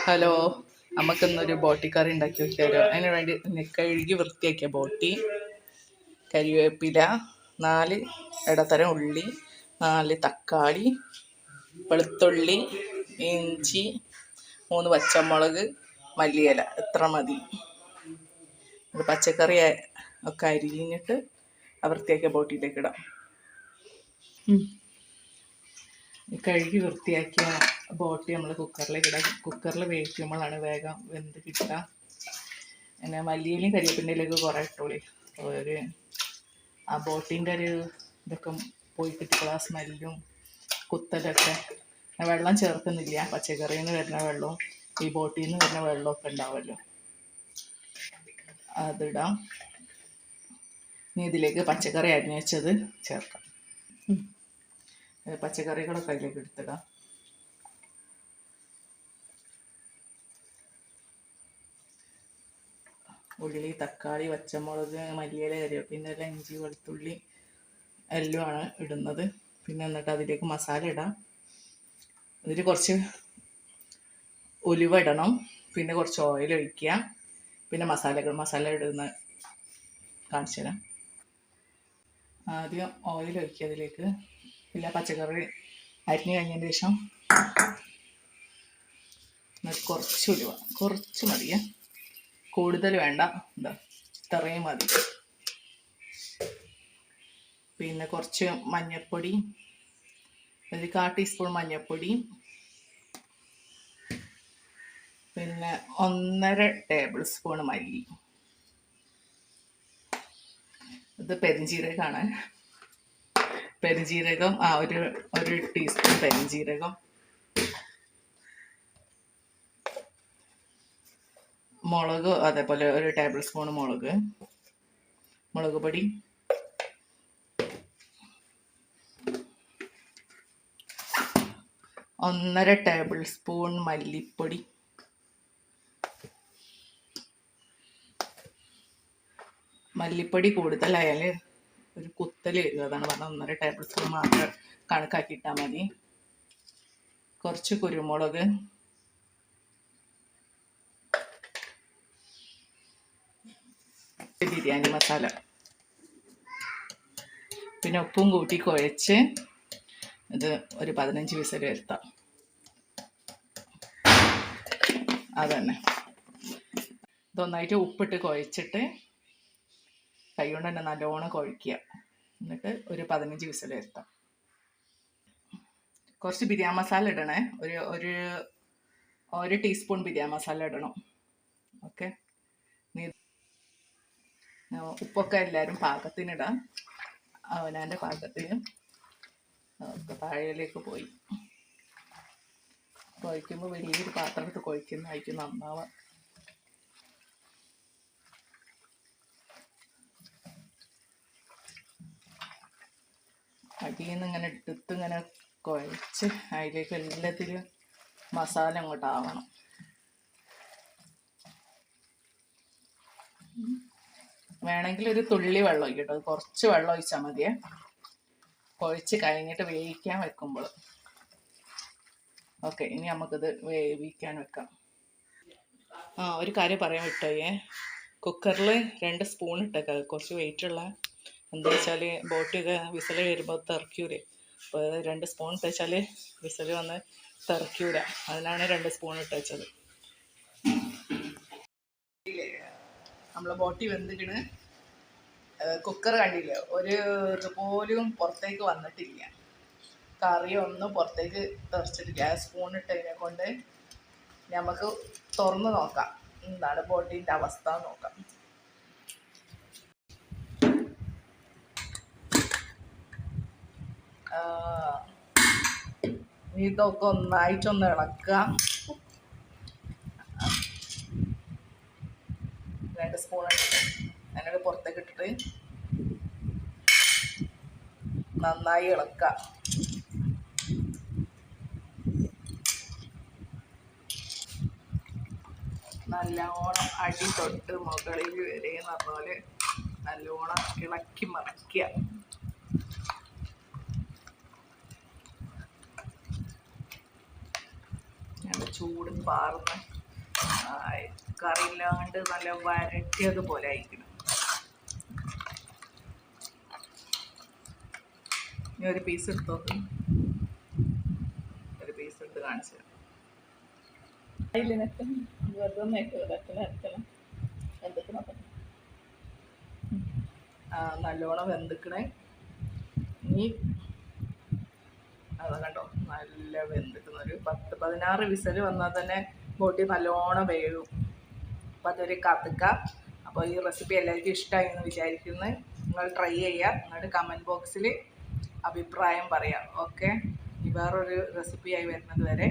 Hello നമുക്കിന്നൊരു ബോട്ടി കറി ഉണ്ടാക്കി വെച്ചാലോ അതിന് വേണ്ടി കഴുകി വൃത്തിയാക്കിയ ബോട്ടി കരിവേപ്പില നാല് ഇടത്തരം ഉള്ളി നാല് തക്കാളി വെളുത്തുള്ളി ഇഞ്ചി മൂന്ന് പച്ചമുളക് മല്ലിയില. ഇത്ര മതി? പച്ചക്കറി ഒക്കെ അരിഞ്ഞിട്ട് വൃത്തിയാക്കിയ ബോട്ടിയിലേക്ക് ഇടാം. കഴുകി വൃത്തിയാക്കിയ ബോട്ടി നമ്മൾ കുക്കറിൽ ഇടാം. കുക്കറിൽ വേവിക്കുമ്പോഴാണ് വേഗം വെന്ത് കിട്ടുക. പിന്നെ മല്ലിയിലും കരിവേപ്പിന്റെയിലേക്ക് കുറേ ഇട്ടോളി. അപ്പോൾ ഒരു ആ ബോട്ടിന്റെ ഒരു ഇതൊക്കെ പോയി കിട്ടിക്കോളും ആ സ്മെല്ലും കുത്തലൊക്കെ. വെള്ളം ചേർക്കുന്നില്ല. പച്ചക്കറിയിൽ നിന്ന് വരുന്ന വെള്ളവും ഈ ബോട്ടിൽ നിന്ന് വരുന്ന വെള്ളമൊക്കെ ഉണ്ടാവുമല്ലോ അതിടാം. ഇനി ഇതിലേക്ക് പച്ചക്കറി അരിഞ്ഞ് വെച്ചത് ചേർക്കാം. പച്ചക്കറികളൊക്കെ അതിലേക്ക് എടുത്തിടാം. ഉള്ളി തക്കാളി പച്ചമുളക് മല്ലിയില എല്ലാം ഇഞ്ചി വെളുത്തുള്ളി എല്ലാം ഇടുന്നത്. പിന്നെ എന്നിട്ട് അതിലേക്ക് മസാല ഇടാം. അതിൽ കുറച്ച് ഉലുവ ഇടണം. പിന്നെ കുറച്ച് ഓയിൽ ഒഴിക്കുക. പിന്നെ മസാലകൾ മസാല ഇടുന്ന കാണിച്ചു തരാം. ആദ്യം ഓയിൽ ഒഴിക്കുക അതിലേക്ക്. പിന്നെ പച്ചക്കറി അരിഞ്ഞു കഴിഞ്ഞതിന് ശേഷം എന്നിട്ട് കുറച്ച് ഉലുവ. കുറച്ച് മതിയേ. കൂടുതൽ വേണ്ട. എന്താ ഇത്രയും മതി. പിന്നെ കുറച്ച് മഞ്ഞൾപ്പൊടി ഒരു കാ ടീസ്പൂൺ മഞ്ഞൾപ്പൊടി പിന്നെ ഒന്നര ടേബിൾ സ്പൂൺ മല്ലി. ഇത് പെരിഞ്ജീരകമാണ് പെരിഞ്ജീരകം ആ ഒരു ഒരു ടീസ്പൂൺ പെരിഞ്ജീരകം മുളക് അതേപോലെ ഒരു ടേബിൾ സ്പൂൺ മുളക്. മുളക് പൊടി. ഒന്നര ടേബിൾ സ്പൂൺ മല്ലിപ്പൊടി. മല്ലിപ്പൊടി കൂടുതലായാൽ ഒരു കുത്തൽ അതാണ് പറഞ്ഞത്. ഒന്നര ടേബിൾ സ്പൂൺ മാത്രം കണക്കാക്കിയിട്ടാൽ മതി. കുറച്ച് കുരുമുളക്. ബിരിയാണി മസാല. പിന്നെ ഉപ്പും കൂട്ടി കുഴച്ച് ഇത് ഒരു പതിനഞ്ച് വിസിൽ വരുത്താം. അതന്നെ. ഇതൊന്നായിട്ട് ഉപ്പിട്ട് കുഴച്ചിട്ട് കൈ കൊണ്ട് തന്നെ നല്ലോണം കുഴക്കുക എന്നിട്ട് ഒരു പതിനഞ്ച് വിസിൽ വരുത്താം. കുറച്ച് ബിരിയാണി മസാല ഇടണേ. ഒരു ഒരു ഒരു ടീസ്പൂൺ ബിരിയാണി മസാല ഇടണം. ഓക്കെ? നീ ഉപ്പൊക്കെ എല്ലാവരും പാകത്തിനിടാം. അവനാന്റെ പാകത്തിന് ഒക്കെ താഴേലേക്ക് പോയി. കുഴയ്ക്കുമ്പോൾ വലിയൊരു പാത്രത്തിൽ കുഴക്കുന്നതായിരിക്കും നന്നാവുക അടിയിൽ നിന്ന് ഇങ്ങനെ എടുത്ത് ഇങ്ങനെ കുഴച്ച് അതിലേക്ക് എല്ലാത്തിലും മസാല അങ്ങോട്ട് ആവണം. വേണമെങ്കിൽ ഒരു തുള്ളി വെള്ളം ഒഴിക്കട്ടോ. കുറച്ച് വെള്ളം ഒഴിച്ചാൽ മതിയേ. കുഴച്ച് കഴിഞ്ഞിട്ട് വേവിക്കാൻ വെക്കുമ്പോൾ. ഓക്കെ ഇനി നമുക്കിത് വേവിക്കാൻ വെക്കാം. ആ ഒരു കാര്യം പറയാൻ വിട്ടോയേ. കുക്കറിൽ രണ്ട് സ്പൂൺ ഇട്ടേക്കാം. കുറച്ച് വെയിറ്റ് ഉള്ള എന്താ വെച്ചാൽ ബോട്ടിയൊക്കെ വിസൽ വരുമ്പോൾ തെറക്കൂലേ. അപ്പോൾ രണ്ട് സ്പൂൺ ഇട്ട് വെച്ചാൽ വിസൽ വന്ന് തെറക്കൂല. അതിനാണ് രണ്ട് സ്പൂൺ ഇട്ട് വെച്ചത്. നമ്മളെ ബോട്ടി വെന്തിക്കണ് കുക്കർ കണ്ടില്ല? ഒരു ഇതുപോലും പുറത്തേക്ക് വന്നിട്ടില്ല. കറി ഒന്നും പുറത്തേക്ക് തെറിച്ചിട്ടില്ല. സ്പൂൺ ഇട്ടതിനെ കൊണ്ട് നമുക്ക് തുറന്ന് നോക്കാം. എന്താണ് ബോട്ടിന്റെ അവസ്ഥ നോക്കാം. ഇതൊക്കെ ഒന്നായിട്ടൊന്ന് ഇളക്കുക. രണ്ട് സ്പൂൺ അതിനോട് പുറത്തേക്ക് ഇട്ടിട്ട് നന്നായി ഇളക്കുക നല്ലോണം അടി തൊട്ട് മുകളിൽ വരെ എന്ന് പറഞ്ഞ പോലെ നല്ലോണം ഇളക്കി മറിക്കുക. ചൂട് പാർന്ന് കറിയില്ലാണ്ട് നല്ല വരട്ടിയതുപോലെ ആയിരിക്കണം. ഇനി ഒരു പീസ് എടുത്ത് നോക്ക്. ഒരു പീസ് എടുത്ത് കാണിച്ചു നല്ലോണം വെന്തിക്കണേ. ഇനി അത് കണ്ടോ നല്ല വെന്തിക്കുന്ന ഒരു പത്ത് പതിനാറ് വിസൽ വന്നാൽ തന്നെ ബോട്ടി നല്ലോണം വേകും അപ്പം അതൊരു കഥക്ക. അപ്പോൾ ഈ റെസിപ്പി എല്ലാവർക്കും ഇഷ്ടമായി എന്ന് വിചാരിക്കുന്നു. നിങ്ങൾ ട്രൈ ചെയ്യുക നിങ്ങളുടെ കമന്റ് ബോക്സിൽ അഭിപ്രായം പറയാം. ഓക്കെ വേറൊരു റെസിപ്പിയായി വരുന്നത് വരെ.